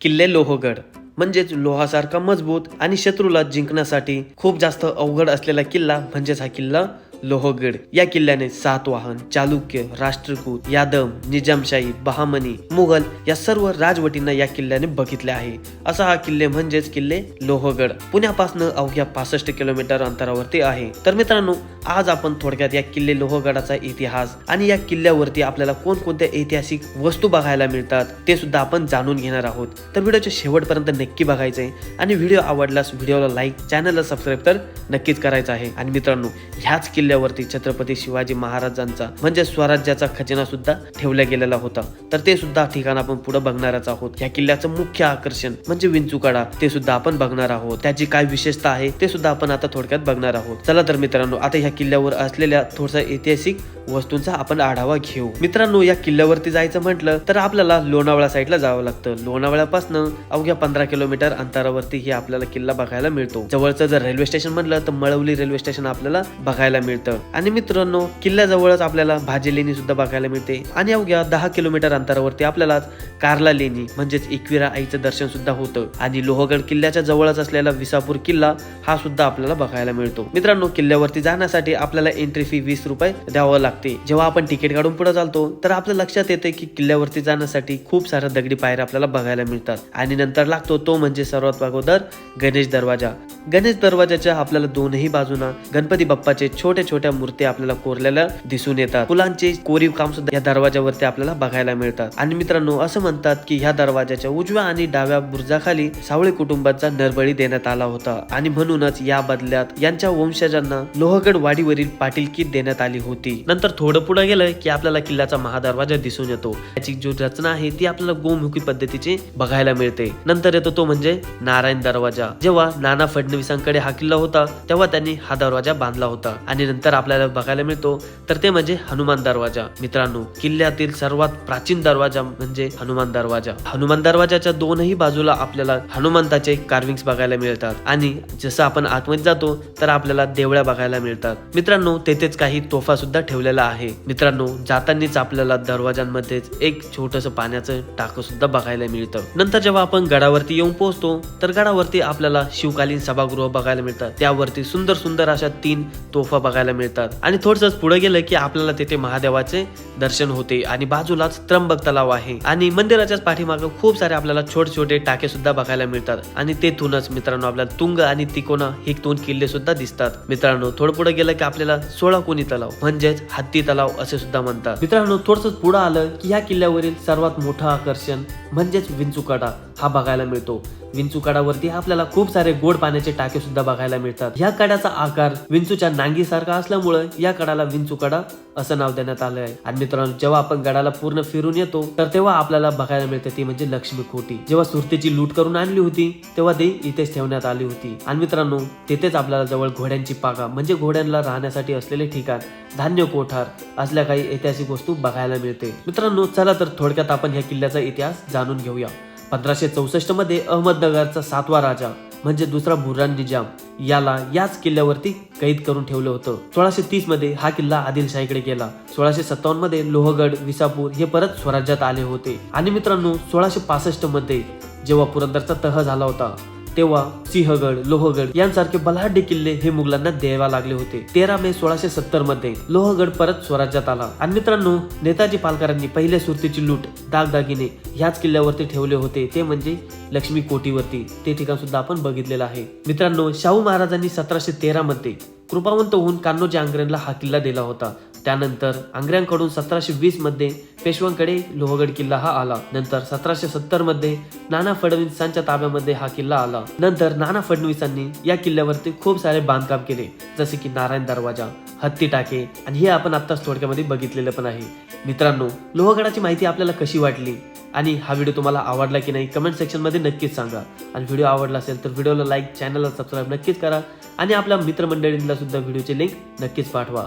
किल्ले लोहगड म्हणजेच लोहासारखा मजबूत आणि शत्रूला जिंकण्यासाठी खूप जास्त अवघड असलेला किल्ला म्हणजेच हा किल्ला लोहगड. या किल्ल्याने सातवाहन चालुक्य राष्ट्रकूट यादव निजामशाही बहामनी मुघल या सर्व राजवटींना या किल्ल्याने बघितले आहे. असा हा किल्ले म्हणजेच किल्ले लोहगड. पुण्यापासून अवघ्या पासष्ट किलोमीटर अंतरावरती आहे. तर मित्रांनो आज आपण थोडक्यात या किल्ले लोहगडाचा इतिहास आणि या किल्ल्यावरती आपल्याला कोणकोणत्या ऐतिहासिक वस्तू बघायला मिळतात ते सुद्धा आपण जाणून घेणार आहोत. तर व्हिडिओच्या शेवटपर्यंत नक्की बघायचंय आणि व्हिडिओ आवडल्यास व्हिडिओला लाईक चॅनलला सबस्क्राईब तर नक्कीच करायचं आहे. आणि मित्रांनो ह्याच किल्ले किल्ल्यावरती छत्रपती शिवाजी महाराजांचा म्हणजे स्वराज्याचा खजिना सुद्धा ठेवला गेलेला होता. तर ते सुद्धा ठिकाण आपण पुढे बघणारच आहोत. या किल्ल्याचं मुख्य आकर्षण म्हणजे विंचुकाडा ते सुद्धा आपण बघणार आहोत. त्याची काय विशेषता आहे ते सुद्धा आपण आता थोडक्यात बघणार आहोत. चला तर मित्रांनो आता ह्या किल्ल्यावर असलेल्या थोडसा ऐतिहासिक वस्तूंचा आपण आढावा घेऊ. मित्रांनो या किल्ल्यावरती जायचं म्हटलं तर आपल्याला लोणावळा साईडला जावं लागतं. लोणावळ्यापासून अवघ्या पंधरा किलोमीटर अंतरावरती हे आपल्याला किल्ला बघायला मिळतो. जवळचं जर रेल्वे स्टेशन म्हटलं तर मळवली रेल्वे स्टेशन आपल्याला बघायला मिळतं. आणि मित्रांनो किल्ल्याजवळच आपल्याला भाजी लेणी सुद्धा बघायला मिळते. आणि अवघ्या दहा किलोमीटर अंतरावरती आपल्याला कारला लेणी म्हणजेच एकविरा आईचं दर्शन सुद्धा होतं. आणि लोहगड किल्ल्याच्या जवळच असलेला विसापूर किल्ला हा सुद्धा आपल्याला बघायला मिळतो. मित्रांनो किल्ल्यावरती जाण्यासाठी आपल्याला एंट्री फी वीस रुपये द्यावं लागते. जेव्हा आपण तिकीट काढून पुढे चालतो तर आपल्या लक्षात येते की किल्ल्यावरती जाण्यासाठी खूप साऱ्या दगडी पायऱ्या आपल्याला बघायला मिळतात. आणि नंतर लागतो तो म्हणजे सर्वात अगोदर गणेश दरवाजा. गणेश दरवाजाच्या आपल्याला दोनही बाजूना गणपती बाप्पाचे छोटे छोट्या मूर्ती आपल्याला कोरलेल्या दिसून येतात. फुलांचे कोरीव काम सुद्धा या दरवाजावरती आपल्याला बघायला मिळतात. आणि मित्रांनो असं म्हणतात की ह्या दरवाजाच्या उजव्या आणि डाव्या बुर्जाखाली सावळे कुटुंबाचा नरबळी देण्यात आला होता. आणि म्हणूनच या बदल्यात यांच्या वंशजांना लोहगड वाडीवरील पाटीलकी देण्यात आली होती. नंतर थोडं पुढे गेलं की आपल्याला किल्ल्याचा महादरवाजा दिसून येतो. याची जी रचना आहे ती आपल्याला गोमुखी पद्धतीची बघायला मिळते. नंतर येतो तो म्हणजे नारायण दरवाजा. जेव्हा नाना फडणवीसांकडे हा किल्ला होता तेव्हा त्यांनी हा दरवाजा बांधला होता. आणि नंतर आपल्याला बघायला मिळतो. तर ते म्हणजे हनुमान दरवाजा. मित्रांनो किल्ल्यातील सर्वात प्राचीन दरवाजा म्हणजे हनुमान दरवाजा. हनुमान दरवाजाच्या दोनही बाजूला आपल्याला हनुमंताचे कार्विंग्स बघायला मिळतात. आणि जसं आपण आतमध्ये जातो तर आपल्याला देवळ्या बघायला मिळतात. मित्रांनो तेथेच काही तोफा सुद्धा ठेवलेला आहे. मित्रांनो जातानीच आपल्याला दरवाजांमध्येच एक छोटस पाण्याचं टाकं सुद्धा बघायला मिळतं. नंतर जेव्हा आपण गडावरती येऊन पोहोचतो तर गडावरती आपल्याला शिवकालीन सभागृह बघायला मिळतात. त्यावरती सुंदर सुंदर अशा तीन तोफा बघायला मिळतात. आणि थोडस पुढे गेलं की आपल्याला तिथे महादेवाचे दर्शन होते आणि बाजूलाच त्र्यंबक तलाव आहे. आणि मंदिराच्याच पाठीमागे खूप सारे आपल्याला छोटे छोटे टाके सुद्धा बघायला मिळतात. आणि तेथूनच मित्रांनो आपल्याला तुंग आणि तिकोना हे दोन किल्ले सुद्धा दिसतात. मित्रांनो थोडं पुढे गेलं की आपल्याला सोळा कोणी तलाव म्हणजेच हत्ती तलाव असे सुद्धा म्हणतात. मित्रांनो थोडस पुढे आलं की या किल्ल्यावरील सर्वात मोठं आकर्षण म्हणजेच विंचुकडा हा बघायला मिळतो. विंचुकाडावरती आपल्याला खूप सारे गोड पाण्याचे टाके सुद्धा बघायला मिळतात. या कडाचा आकार विंचूच्या नांगीसारखा असल्यामुळे या कडाला विंचुकाडा असं नाव देण्यात आलं आहे आणि मित्रांनो जेव्हा आपण गडाला पूर्ण फिरून येतो तर तेव्हा आपल्याला बघायला मिळते ती म्हणजे लक्ष्मी खोटी. जेव्हा सुरतेची लूट करून आणली होती तेव्हा ते इथेच ठेवण्यात आली होती. आणि मित्रांनो तिथेच आपल्याला जवळ घोड्यांची पागा म्हणजे घोड्यांना राहण्यासाठी असलेले ठिकाण धान्य कोठार असल्या काही ऐतिहासिक वस्तू बघायला मिळते. मित्रांनो चला तर थोडक्यात आपण ह्या किल्ल्याचा इतिहास जाणून घेऊया. पंधराशे चौसष्टमध्ये अहमदनगरचा सातवा राजा म्हणजे दुसरा बुर्रान निजाम याला याच किल्ल्यावरती कैद करून ठेवलं होतं. सोळाशे तीसमध्ये हा किल्ला आदिलशाहीकडे गेला. सोळाशे सत्तावन्नमध्ये लोहगड विसापूर हे परत स्वराज्यात आले होते. आणि मित्रांनो सोळाशे पासष्टमध्ये जेव्हा पुरंदरचा तह झाला होता तेव्हा सिंहगड लोहगड यांसारखे बलाढ्य किल्ले हे मुघलांना द्यावा लागले होते. तेरा मे सोळाशे सत्तरमध्ये लोहगड परत स्वराज्यात आला. आणि मित्रांनो नेताजी पालकरांनी पहिल्या सुरतीची लूट दागदागिने ह्याच किल्ल्यावरती ठेवले होते. ते म्हणजे लक्ष्मी कोटीवरती. ते ठिकाण सुद्धा आपण बघितलेलं आहे. मित्रांनो शाहू महाराजांनी सतराशे तेरा मध्ये कृपावंत होऊन कान्होजी आंग्रेला हा किल्ला दिला होता. त्यानंतर आंग्र्यांकडून सतराशे वीसमध्ये पेशवांकडे लोहगड किल्ला हा आला. नंतर सतराशे सत्तरमध्ये नाना फडणवीसांच्या ताब्यामध्ये हा किल्ला आला. नंतर नाना फडणवीसांनी या किल्ल्यावरती खूप सारे बांधकाम केले जसे की नारायण दरवाजा हत्ती टाके आणि हे आपण आत्ताच थोडक्यामध्ये बघितलेलं पण आहे. मित्रांनो लोहगडाची माहिती आपल्याला कशी वाटली आणि हा व्हिडिओ तुम्हाला आवडला की नाही कमेंट सेक्शनमध्ये नक्कीच सांगा. आणि व्हिडिओ आवडला असेल तर व्हिडिओला लाईक चॅनलला सबस्क्राईब नक्कीच करा आणि आपल्या मित्रमंडळींना सुद्धा व्हिडिओची लिंक नक्कीच पाठवा.